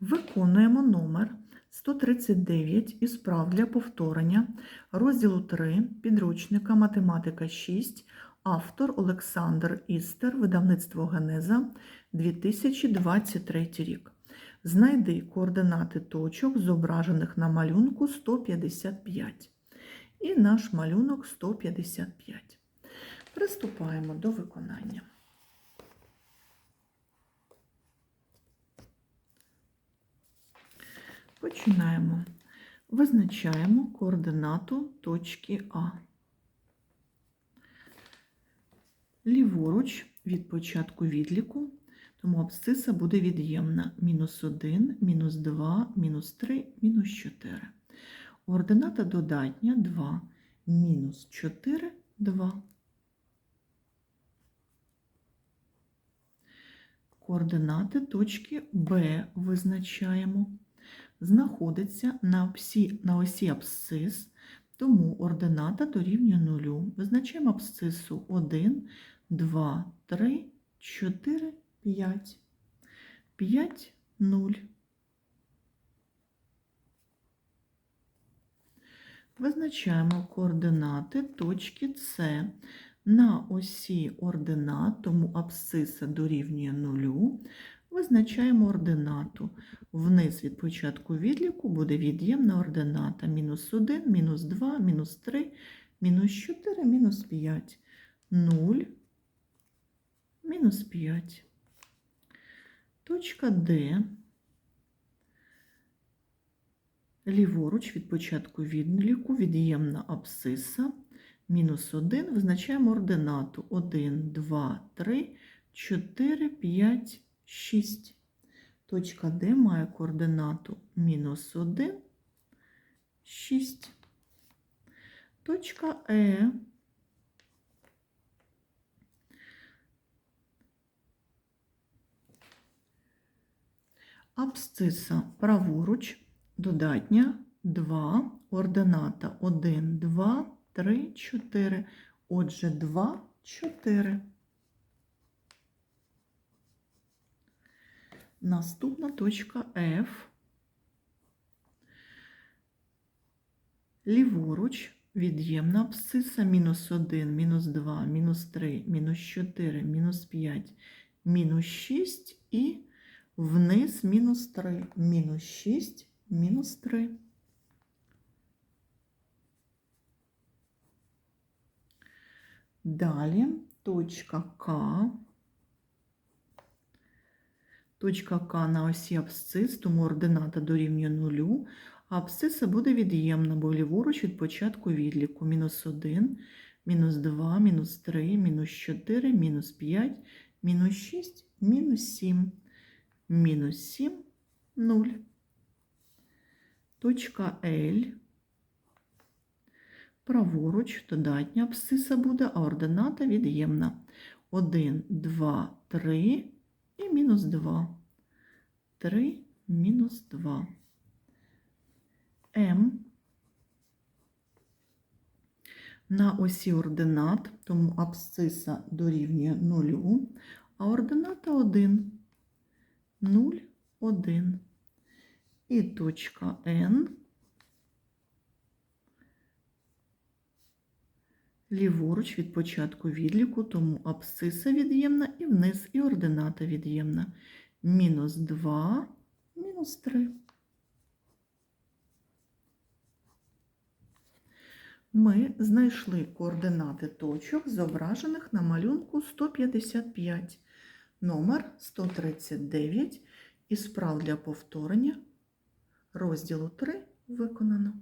Виконуємо номер 139 із прав для повторення розділу 3 підручника Математика 6, автор Олександр Істер, видавництво Генеза 2023 рік. Знайди координати точок, зображених на малюнку 155. І наш малюнок 155. Приступаємо до виконання. Починаємо. Визначаємо координату точки А. Ліворуч від початку відліку, тому абсциса буде від'ємна. Мінус 1, мінус 2, мінус 3, мінус 4. Координата додатня 2, мінус 4, 2. Координати точки Б визначаємо знаходиться на осі, на осі абсцис, тому ордината дорівнює нулю. Визначаємо абсцису 1, 2, 3, 4, 5. 5, 0. Визначаємо координати точки С на осі ординат, тому абсциса дорівнює нулю. Визначаємо ординату. Вниз від початку відліку буде від'ємна ордината. Мінус 1, мінус 2, мінус 3, мінус 4, мінус 5. 0, мінус 5. Точка Д. Ліворуч від початку відліку від'ємна абсциса. Мінус 1. Визначаємо ординату. 1, 2, 3, 4, 5, 6. Точка Д має координату мінус 1, 6. Точка Е. Абсциса праворуч, додатня 2, ордината 1, 2, 3, 4. Отже, 2, 4. Наступна точка F. Ліворуч від'ємна абсциса мінус 1, мінус 2, мінус 3, мінус 4, мінус 5, мінус 6 і вниз мінус 3, мінус 6, мінус 3. Далі точка К. Точка К на осі абсцис, тому ордината дорівнює нулю, а абсциса буде від'ємна, бо ліворуч від початку відліку. Мінус 1, мінус 2, мінус 3, мінус 4, мінус 5, мінус 6, мінус 7, мінус 7, 0. Точка Л. Праворуч додатня абсциса буде, а ордината від'ємна. 1, 2, 3 і мінус 2. 3 мінус 2. М на осі ординат, тому абсциса дорівнює 0, а ордината 1. 0, 1. І точка N ліворуч від початку відліку, тому абсциса від'ємна і вниз, і ордината від'ємна. Мінус 2, мінус 3. Ми знайшли координати точок, зображених на малюнку 155, номер 139 із прав для повторення розділу 3 виконано.